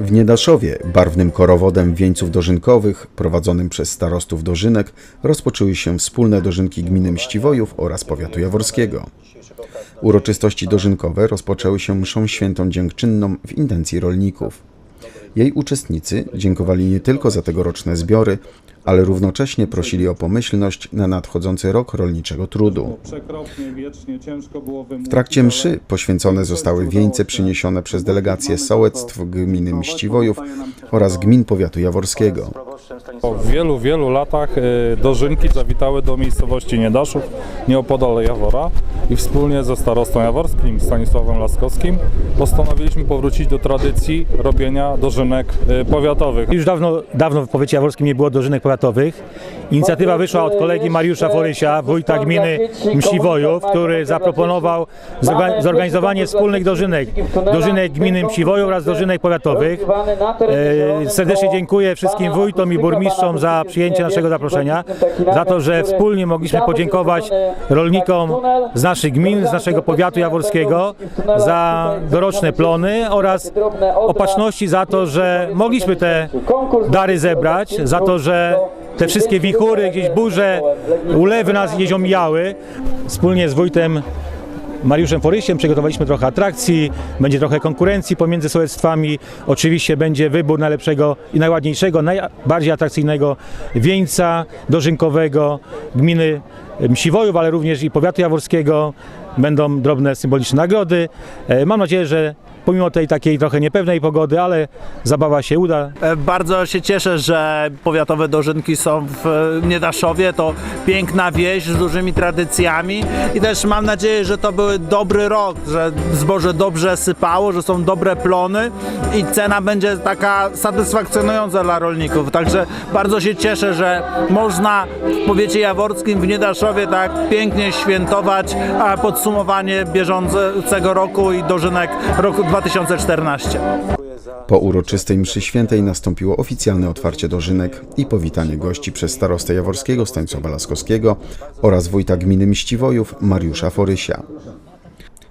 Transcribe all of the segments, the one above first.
W Niedaszowie, barwnym korowodem wieńców dożynkowych, prowadzonym przez starostów dożynek, rozpoczęły się wspólne dożynki gminy Mściwojów oraz powiatu jaworskiego. Uroczystości dożynkowe rozpoczęły się mszą świętą dziękczynną w intencji rolników. Jej uczestnicy dziękowali nie tylko za tegoroczne zbiory, ale równocześnie prosili o pomyślność na nadchodzący rok rolniczego trudu. W trakcie mszy poświęcone zostały wieńce przyniesione przez delegacje sołectw gminy Mściwojów oraz gmin powiatu jaworskiego. Po wielu, wielu latach y, dożynki zawitały do miejscowości Niedaszów, nieopodal Jawora i wspólnie ze starostą jaworskim Stanisławem Laskowskim postanowiliśmy powrócić do tradycji robienia dożynek y, powiatowych. Już dawno, dawno w powiecie jaworskim nie było dożynek powiatowych. Inicjatywa wyszła od kolegi Mariusza Forysia, wójta gminy Mściwojów, który zaproponował zorga- zorganizowanie wspólnych dożynek. Dożynek gminy Mściwojów oraz dożynek powiatowych. E, Serdecznie dziękuję wszystkim wójtom i burmistrzom za przyjęcie naszego zaproszenia, za to, że wspólnie mogliśmy podziękować rolnikom z naszych gmin, z naszego powiatu jaworskiego za doroczne plony oraz opatrzności za to, że mogliśmy te dary zebrać, za to, że te wszystkie wichury, gdzieś burze, ulewy nas gdzieś omijały. Wspólnie z wójtem Mariuszem Forysiem przygotowaliśmy trochę atrakcji, będzie trochę konkurencji pomiędzy sołectwami. Oczywiście będzie wybór najlepszego i najładniejszego, najbardziej atrakcyjnego wieńca dożynkowego gminy Msiwojów, ale również i powiatu jaworskiego. Będą drobne symboliczne nagrody. E, Mam nadzieję, że pomimo tej takiej trochę niepewnej pogody, ale zabawa się uda. E, Bardzo się cieszę, że powiatowe dożynki są w e, Niedaszowie. To piękna wieś z dużymi tradycjami i też mam nadzieję, że to był dobry rok, że zboże dobrze sypało, że są dobre plony i cena będzie taka satysfakcjonująca dla rolników. Także bardzo się cieszę, że można w powiecie jaworskim w Niedaszowie tak pięknie świętować a podsumowanie bieżącego roku i dożynek roku 2014. Po uroczystej mszy świętej nastąpiło oficjalne otwarcie dożynek i powitanie gości przez starostę jaworskiego Stanisława Laskowskiego oraz wójta gminy Mściwojów Mariusza Forysia.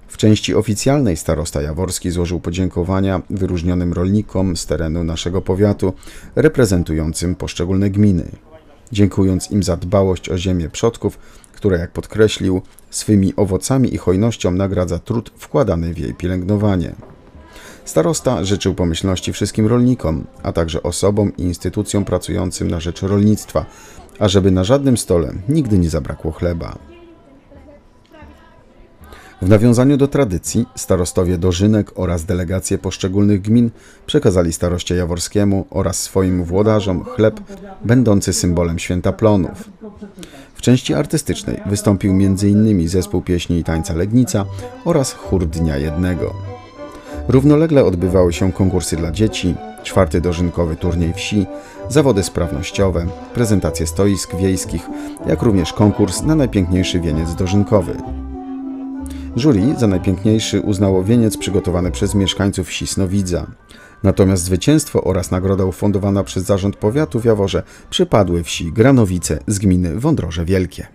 W części oficjalnej starosta jaworski złożył podziękowania wyróżnionym rolnikom z terenu naszego powiatu, reprezentującym poszczególne gminy. Dziękując im za dbałość o ziemię przodków, która, jak podkreślił, swymi owocami i hojnością nagradza trud wkładany w jej pielęgnowanie. Starosta życzył pomyślności wszystkim rolnikom, a także osobom i instytucjom pracującym na rzecz rolnictwa, ażeby na żadnym stole nigdy nie zabrakło chleba. W nawiązaniu do tradycji starostowie dożynek oraz delegacje poszczególnych gmin przekazali staroście jaworskiemu oraz swoim włodarzom chleb będący symbolem święta plonów. W części artystycznej wystąpił m.in. zespół pieśni i tańca Legnica oraz chór Dnia Jednego. Równolegle odbywały się konkursy dla dzieci, czwarty dożynkowy turniej wsi, zawody sprawnościowe, prezentacje stoisk wiejskich, jak również konkurs na najpiękniejszy wieniec dożynkowy. Jury za najpiękniejszy uznało wieniec przygotowany przez mieszkańców wsi Snowidza. Natomiast zwycięstwo oraz nagroda ufundowana przez Zarząd Powiatu w Jaworze przypadły wsi Granowice z gminy Wądroże Wielkie.